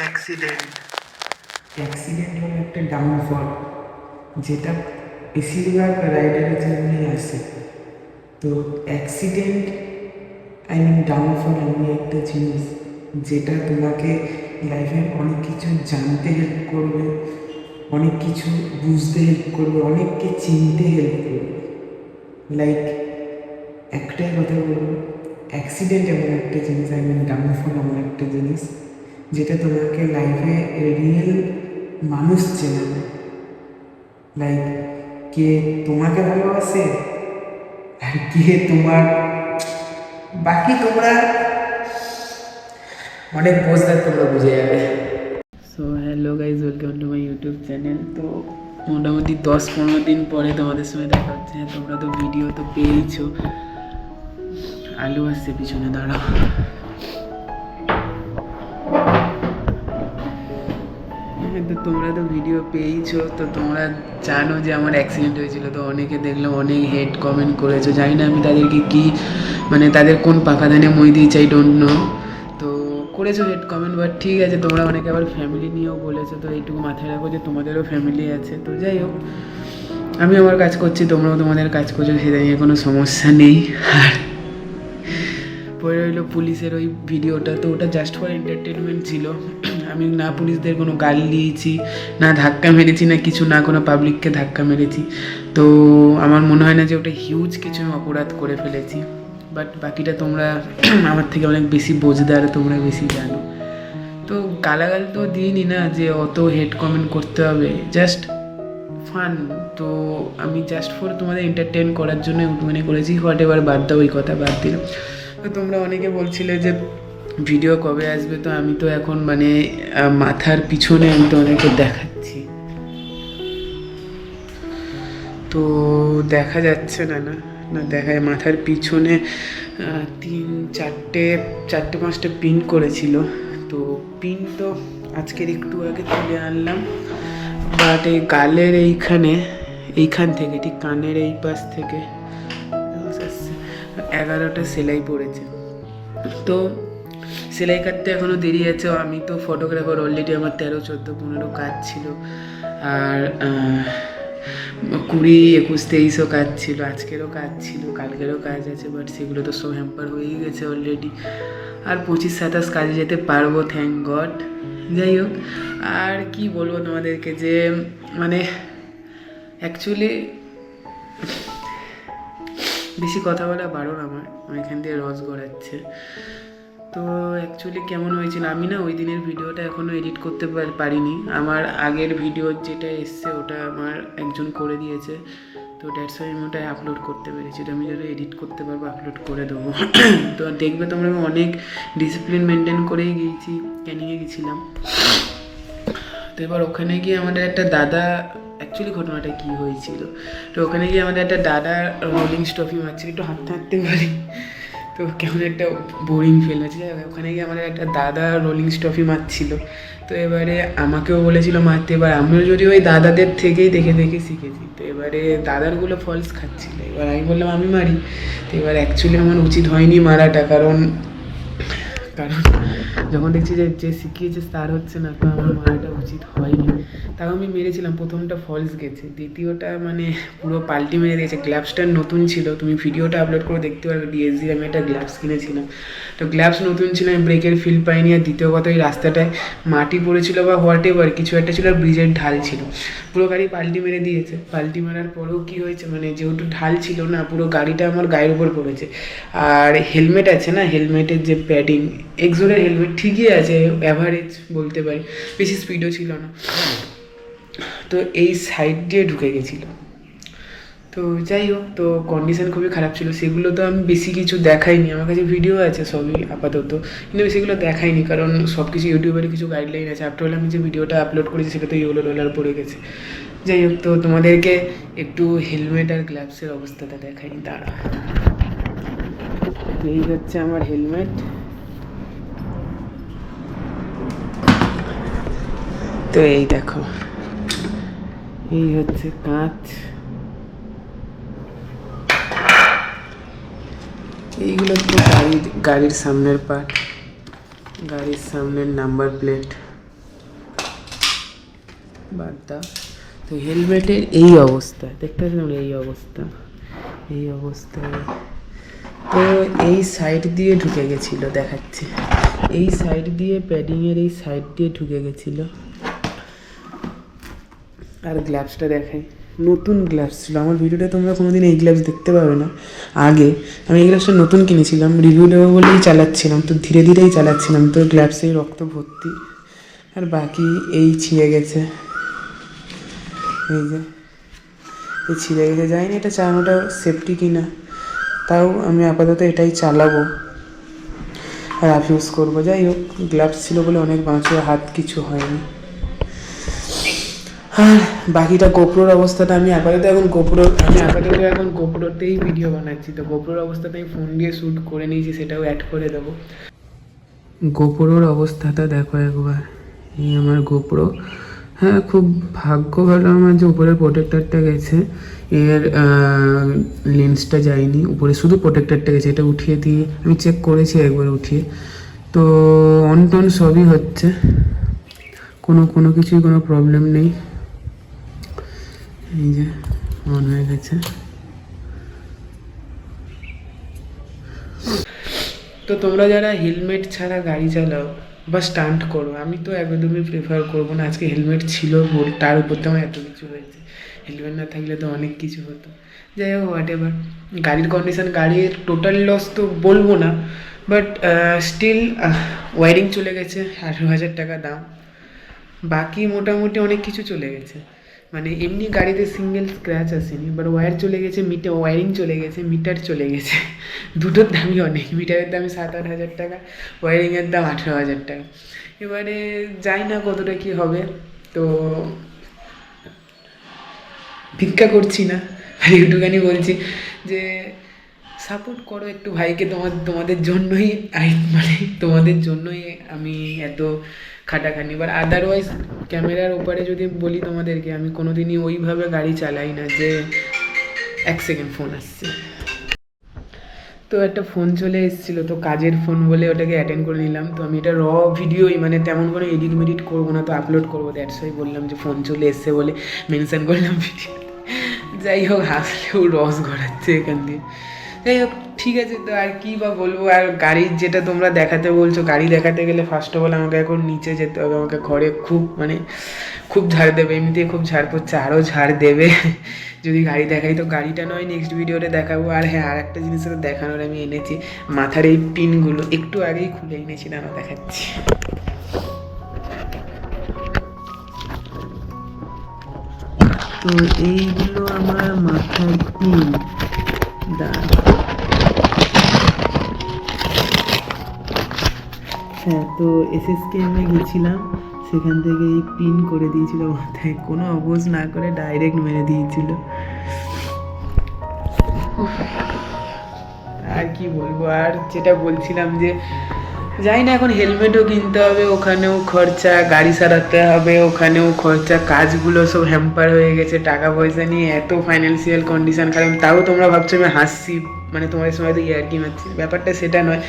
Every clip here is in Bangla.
অ্যাক্সিডেন্ট অ্যাক্সিডেন্ট হলো একটা ডাউনফল যেটা বেশিরভাগ রাইডারের জন্যই আসে। তো অ্যাক্সিডেন্ট আই মিন ডাউনফল এমন একটা জিনিস, যেটা তোমাকে লাইফে অনেক কিছু জানতে হেল্প করবে, অনেক কিছু বুঝতে হেল্প করবে, অনেককে চিনতে হেল্প করবে। লাইক একটাই কথা বলব অ্যাক্সিডেন্ট এমন একটা জিনিস আই মিন ডাউনফল এমন একটা জিনিস যেটা তোমাকে লাইফে রিয়েল মানুষ চেনাবে। লাইক কে তোমাকে ভালোবাসে আর কে তোমার, বাকি তোমরা অনেক বোঝদার তোমরা বুঝে যাবে। So hello guys welcome to my YouTube channel তো, মোটামুটি দশ পনেরো দিন পরে তোমাদের সঙ্গে দেখা হচ্ছে। তোমরা তো ভিডিও তো পেয়েইছো। আলু আসছে পিছনে, দাঁড়াও। তোমরা তো ভিডিও পেয়েইছো, তো তোমরা জানো যে আমার অ্যাক্সিডেন্ট হয়েছিল, তো অনেকে দেখলাম অনেক হেড কমেন্ট করেছ। জানি না আমি তাদেরকে কি মানে তাদের কোন পাখা দানে মই দিয়েছি আই ডোন্ট নো তো করেছ হেড কমেন্ট বাট ঠিক আছে, তোমরা অনেকে আবার ফ্যামিলি নিয়েও বলেছ, তো এইটুকু মাথায় রাখো যে তোমাদেরও ফ্যামিলি আছে। তো যাই হোক, আমি আমার কাজ করছি, তোমরাও তোমাদের কাজ করছ, সেটা নিয়ে কোনো সমস্যা নেই। আর পরে রইল পুলিশের ওই ভিডিওটা তো ওটা জাস্ট ফর এন্টারটেনমেন্ট ছিল। আমি না পুলিশদের কোনো গালি দিয়েছি, না ধাক্কা মেরেছি, না কিছু, না কোনো পাবলিককে ধাক্কা মেরেছি। তো আমার মনে হয় না যে ওটা হিউজ কিছু আমি অপরাধ করে ফেলেছি। বাট বাকিটা তোমরা আমার থেকে অনেক বেশি বোঝদার, তোমরা বেশি জানো। তো গালাগাল তো দিইনি না যে অত হেড কমেন্ট করতে হবে জাস্ট ফান তো আমি জাস্ট ফর তোমাদের এন্টারটেন করার জন্য একটুখানি করেছি হোয়াট এভার বাদ দাও, ওই কথা বাদ দিলাম। তো তোমরা অনেকে বলছিলে যে ভিডিও কবে আসবে তো আমি তো এখন মানে মাথার পিছনে আমি তো অনেকে দেখাচ্ছি। তো দেখা যাচ্ছে না না না দেখা যায় মাথার পিছনে তিন, চারটে চারটে, পাঁচটা পিন করেছিল। তো পিন তো আজকের একটু আগে তুলে আনলাম। বাট এই গালের এইখানে, এইখান থেকে, ঠিক কানের এই পাশ থেকে, এগারোটা সেলাই পড়েছে। তো সেলাই কাটতে এখনও দেরি আছে, আমি তো ফটোগ্রাফার অলরেডি আমার তেরো, চোদ্দ, পনেরো কাজ ছিল। আর কুড়ি, একুশ, তেইশও কাজ ছিল, আজকেরও কাজ ছিল, কালকেরও কাজ আছে বাট সেগুলো তো সব হ্যাম্পার হয়েই গেছে অলরেডি আর পঁচিশ, সাতাশ কাজে যেতে পারব থ্যাংক গড যাই হোক, আর কি বলব তোমাদেরকে যে মানে অ্যাকচুয়ালি বেশি কথা বলা বারণ আমার এখান দিয়ে রস গড়াচ্ছে। তো অ্যাকচুয়ালি কেমন হয়েছিল? আমি না ওই দিনের ভিডিওটা এখনও এডিট করতে পারিনি। আমার আগের ভিডিও যেটা এসছে, ওটা আমার একজন করে দিয়েছে। তো ওয়াই আমি ওটাই আপলোড করতে পেরেছি। ওটা আমি যেটা এডিট করতে পারব আপলোড করে দেবো। তো দেখবে তোমরা আমি অনেক ডিসিপ্লিন মেনটেন করেই গিয়েছি ক্যানিংয়ে গেছিলাম তো এবার ওখানে গিয়ে আমাদের একটা দাদা অ্যাকচুয়ালি ঘটনাটা কী হয়েছিল? তো ওখানে গিয়ে আমাদের একটা দাদা রোলিং স্টফি মারছিল। একটু হাঁটতে হাঁটতে পারি। তো কেমন একটা বোরিং ফিল হোক, ওখানে গিয়ে আমাদের একটা দাদা রোলিং স্টফি মারছিল। তো এবারে আমাকেও বলেছিল মারতে এবার আমিও যদি ওই দাদাদের থেকেই দেখে দেখে শিখেছি। তো এবারে দাদারগুলো ফলস খাচ্ছিল। এবার আমি বললাম আমি মারি। তো এবার অ্যাকচুয়ালি আমার উচিত হয়নি মারাটা কারণ কারণ যখন দেখছি যে যে শিখিয়েছে তার হচ্ছে না, তো আমার মারাটা উচিত হয়নি। তাও আমি মেরেছিলাম, প্রথমটা ফলস গেছে। দ্বিতীয়টা মানে পুরো পাল্টি মেরে দিয়েছে। গ্লাভসটা নতুন ছিল, তুমি ভিডিওটা আপলোড করে দেখতে পারবে ডিএসজি আমি একটা গ্লাভস কিনেছিলাম। তো গ্লাভস নতুন ছিল, আমি ব্রেকের ফিল পাইনি। আর দ্বিতীয় কথা, ওই রাস্তাটায় মাটি পড়েছিল বা হোয়াট এভার কিছু একটা ছিল, আর ব্রিজের ঢাল ছিল। পুরো গাড়ি পাল্টি মেরে দিয়েছে। পাল্টি মারার পরেও কী হয়েছে মানে যেহেতু ঢাল ছিল না, পুরো গাড়িটা আমার গায়ের উপর পড়েছে। আর হেলমেট আছে না হেলমেটের যে প্যাডিং এক্সোরের হেলমেট ঠিকই আছে অ্যাভারেজ বলতে পারি, বেশি স্পিডও ছিল না। তো এই সাইড দিয়ে ঢুকে গেছিল। তো যাই হোক, তো কন্ডিশন খুবই খারাপ ছিল, সেগুলো তো আমি বেশি কিছু দেখাইনি। আমার কাছে ভিডিও আছে সবই আপাতত, কিন্তু সেগুলো দেখাইনি, কারণ সব কিছু ইউটিউবের কিছু গাইডলাইন আছে। আফটার অল আমি যে ভিডিওটা আপলোড করেছি, সেটা তো ইউলো ডলার পড়ে গেছে। যাই হোক, তো তোমাদেরকে একটু হেলমেট আর গ্লাভসের অবস্থাটা দেখাই দাঁড়া এই হচ্ছে আমার হেলমেট তো এই দেখো। এই হচ্ছে কাঁচ। এইগুলো তো গাড়ির গাড়ির সামনের পার্ট গাড়ির সামনের নাম্বার প্লেট বাদ দাও। তো হেলমেটের এই অবস্থা। দেখতে তোমরা এই অবস্থা। এই অবস্থায়। তো এই সাইড দিয়ে ঢুকে গেছিল, দেখাচ্ছে। এই সাইড দিয়ে প্যাডিংয়ের এই সাইড দিয়ে ঢুকে গেছিল। আর গ্লাভসটা দেখাই। নতুন গ্লাভস ছিল। আমার ভিডিওটা তোমরা কোনোদিন এই গ্লাভস দেখতে পাবে না। আগে আমি এই গ্লাভসটা নতুন কিনেছিলাম রিভিউ দেবো বলেই চালাচ্ছিলাম, তো ধীরে ধীরেই চালাচ্ছিলাম। তো গ্লাভসে রক্ত ভর্তি। আর বাকি এই ছিঁড়ে গেছে। এই যে, এই ছিঁড়ে গেছে। জানি না এটা চালানোটা সেফটি কিনা। তাও আমি আপাতত এটাই চালাবো। আর আপ ইউজ করব। যাই হোক গ্লাভস ছিল বলে অনেক বাঁচো। হাত কিছু হয়নি। আর বাকিটা গোপ্রোর অবস্থাটা আমি আপাতত এখন গোপ্রো আমি আপাতত এখন গোপ্রোতেই ভিডিও বানাচ্ছি। তো গোপ্রোর অবস্থাটা আমি ফোন দিয়ে শ্যুট করে নিয়েছি, সেটাও অ্যাড করে দেবো। গোপ্রোর অবস্থাটা দেখো একবার। এই আমার গোপ্রো। হ্যাঁ খুব ভাগ্য ভালো আমার যে উপরের প্রোটেক্টরটা গেছে। এর লেন্সটা যায়নি। উপরে শুধু প্রোটেক্টরটা গেছে। এটা উঠিয়ে দিয়ে আমি চেক করেছি একবার উঠিয়ে। তো অন টন সবই হচ্ছে। কোনো কোনো কিছুই কোনো প্রবলেম নেই। এই যে অন হয়ে গেছে। তো তোমরা যারা হেলমেট ছাড়া গাড়ি চালাও বা স্টান্ট করো, আমি তো একদমই প্রেফার করব না। আজকে হেলমেট ছিল তার উপর তো আমার এত কিছু হয়েছে। হেলমেট না থাকলে তো অনেক কিছু হতো। যাই হোক হোয়াট এভার গাড়ির কন্ডিশন গাড়ির টোটাল লস তো বলব না বাট স্টিল ওয়ারিং চলে গেছে, আঠেরো হাজার টাকা দাম। বাকি মোটামুটি অনেক কিছু চলে গেছে। মানে এমনি গাড়িতে সিঙ্গেল স্ক্র্যাচ আসেনি বাট ওয়্যার চলে গেছে মিটার ওয়ারিং চলে গেছে মিটার চলে গেছে। দুটোর দামই অনেক মিটারের দাম সাত আট হাজার টাকা ওয়ারিংয়ের দাম আঠেরো হাজার টাকা। এবারে যাই না কতটা কি হবে, তো ভিক্ষা করছি না আর একটুখানি বলছি যে সাপোর্ট করো একটু ভাইকে তোমার তোমাদের জন্যই মানে তোমাদের জন্যই আমি এত খাটাখানি এবার আদারওয়াইজ ক্যামেরার ওপারে যদি বলি তোমাদেরকে, আমি কোনোদিনই ওইভাবে গাড়ি চালাই না যে এক সেকেন্ড ফোন আসছে। তো একটা ফোন চলে এসেছিল, তো কাজের ফোন বলে ওটাকে অ্যাটেন্ড করে নিলাম। তো আমি এটা র ভিডিওই মানে তেমন কোনো এডিট মেডিট করব না, তো আপলোড করব দ্যাটস ওয়াই বললাম যে ফোন চলে এসছে বলে মেনশন করলাম ভিডিও যাই হোক, হাসলেও রস গড়াচ্ছে এখান দিয়ে। যাই হোক ঠিক আছে তো, আর কি বা বলব? আর গাড়ির যেটা তোমরা দেখাতে বলছো, গাড়ি দেখাতে গেলে ফার্স্ট অফ অল আমাকে এখন নিচে যেতে হবে, আমাকে ঘরে খুব মানে খুব ঝাড় দেবে এমনিতেই খুব ঝাড় পড়ছে আরও ঝাড় দেবে। যদি গাড়ি দেখাই, তো গাড়িটা নয় নেক্সট ভিডিওতে দেখাবো। আর হ্যাঁ আর একটা জিনিস দেখানোর আমি এনেছি, মাথার এই পিনগুলো, একটু আগেই খুলে এনেছি না দেখাচ্ছি। তো এইগুলো আমার মাথার পিন। দাঁড়া হ্যাঁ তো এসএসকে এসএসকেএমে গেছিলাম সেখান থেকে এই পিন করে দিয়েছিল মাথায়। কোনো অবোজ না করে ডাইরেক্ট মেরে দিয়েছিল। আর কি বলব? আর যেটা বলছিলাম যে যাই না এখন হেলমেটও কিনতে হবে, ওখানেও খরচা, গাড়ি সারাতে হবে, ওখানেও খরচা, কাজগুলো সব হ্যাম্পার হয়ে গেছে, টাকা পয়সা নিয়ে এত ফাইন্যান্সিয়াল কন্ডিশন কারণ তাও তোমরা ভাবছ আমি হাসছি মানে তোমাদের সময় তো ইয়ার্কি মারছি। ব্যাপারটা সেটা নয়।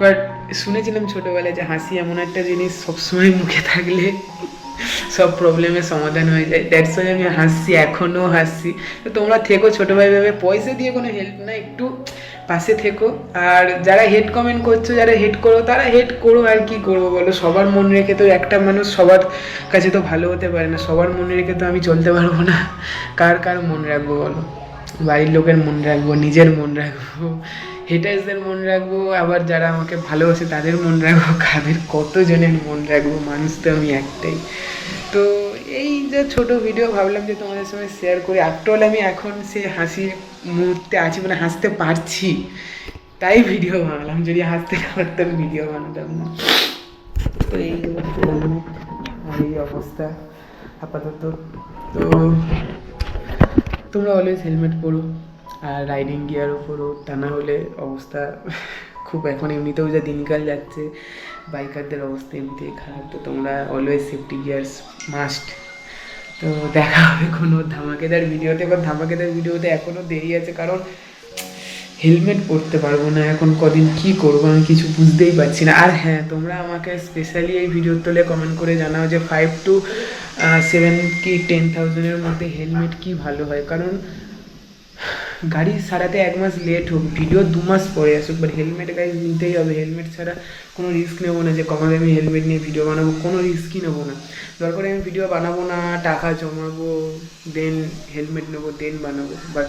বাট শুনেছিলাম ছোটোবেলায় যে হাসি এমন একটা জিনিস সবসময় মুখে থাকলে সব প্রবলেমের সমাধান হয়ে যায়। দ্যাটস ওয়াই আমি হাসছি এখনও হাসছি। তো তোমরা থেকো ছোটো ভাই ভেবে পয়সা দিয়ে কোনো হেল্প না, একটু পাশে থেকো। আর যারা হেড কমেন্ট করছ, যারা হেড করো, তারা হেড করো আর কি করব বলো? সবার মন রেখে তো একটা মানুষ সবার কাছে তো ভালো হতে পারে না। সবার মনে রেখে তো আমি চলতে পারব না। কার কার মন রাখব বলো? বাড়ির লোকের মন রাখব, নিজের মন রাখব। হেটার্সদের মন রাখব, আবার যারা আমাকে ভালোবাসে তাদের মন রাখব, কাদের কতজনের মন রাখব, মানুষ তো আমি একটাই। তো এই যে ছোট ভিডিও ভাবলাম যে তোমাদের সঙ্গে শেয়ার করি। আফটার আমি এখন সে হাসির মুহূর্তে আছি মানে হাসতে পারছি। তাই ভিডিও বানালাম, যদি হাসতে না পারতাম ভিডিও বানাতাম না। তো এই হচ্ছে helmet এই অবস্থা, আপাতত। তো তোমরা অলওয়েজ হেলমেট পরো। আর রাইডিং গিয়ার পরো তা না হলে অবস্থা খুব এখন এমনিতেও যা দিনকাল যাচ্ছে বাইকারদের অবস্থা এমনিতেই খারাপ। তো তোমরা অলওয়েজ সেফটি গিয়ার্স মাস্ট তো দেখা হবে কোনো ধামাকেদার ভিডিওতে বা ধামাকেদার ভিডিওতে এখনও দেরি আছে কারণ হেলমেট পরতে পারব না। এখন কদিন কি করব আমি কিছু বুঝতেই পারছি না। আর হ্যাঁ তোমরা আমাকে স্পেশালি এই ভিডিওর তলে কমেন্ট করে জানাও যে ফাইভ টু সেভেন কি টেন থাউজেন্ডের মধ্যে হেলমেট কি ভালো হয়। কারণ গাড়ি সারাতে এক মাস লেট হোক ভিডিও দু মাস পরে আসুক বাট হেলমেট গাড়ি নিতেই হবে। হেলমেট ছাড়া কোনো রিস্ক নেব না যে কমাতে আমি হেলমেট নিয়ে ভিডিও বানাবো, কোনো রিস্কই নেব না। দরকার আমি ভিডিও বানাবো না, টাকা জমাবো দেন হেলমেট নেব দেন বানাবো বাট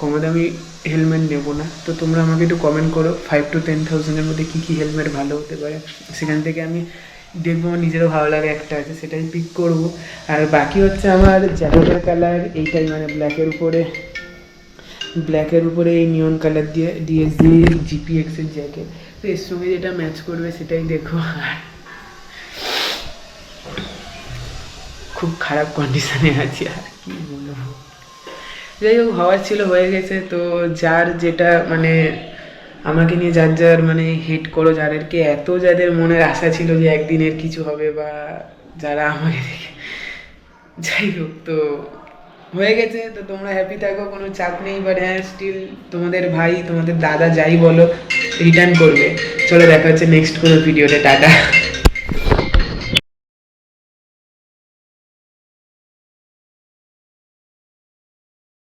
কম দামি হেলমেট নেব না। তো তোমরা আমাকে একটু কমেন্ট করো ফাইভ টু টেন থাউজেন্ডের মধ্যে কী কী হেলমেট ভালো হতে পারে। সেখান থেকে আমি দেখব, আমার নিজেরও ভালো লাগে একটা আছে, সেটাই পিক করব। আর বাকি হচ্ছে আমার জ্যাকেটের কালার এইটাই মানে ব্ল্যাকের উপরে। ব্ল্যাকের উপরে এই নিয়ন কালার দিয়ে ডিএসডি জিপিএক্সের জ্যাকেট তো এর সঙ্গে যেটা ম্যাচ করবে সেটাই দেখো আর। খুব খারাপ কন্ডিশনে আছি আর কি বলব। যাই হোক, হওয়ার ছিল, হয়ে গেছে। তো যার যেটা মানে আমাকে নিয়ে যার যার মানে হিট করো, যাদেরকে এত যাদের মনের আশা ছিল যে একদিনের কিছু হবে বা যারা আমাকে দেখে যাই হোক, তো হয়ে গেছে, তো তোমরা হ্যাপি থাকো, কোনো চাপ নেই বাট হ্যাঁ স্টিল তোমাদের ভাই, তোমাদের দাদা, যাই বলো রিটার্ন করবে। চলো, দেখা হচ্ছে নেক্সট কোনো ভিডিওতে টাটা।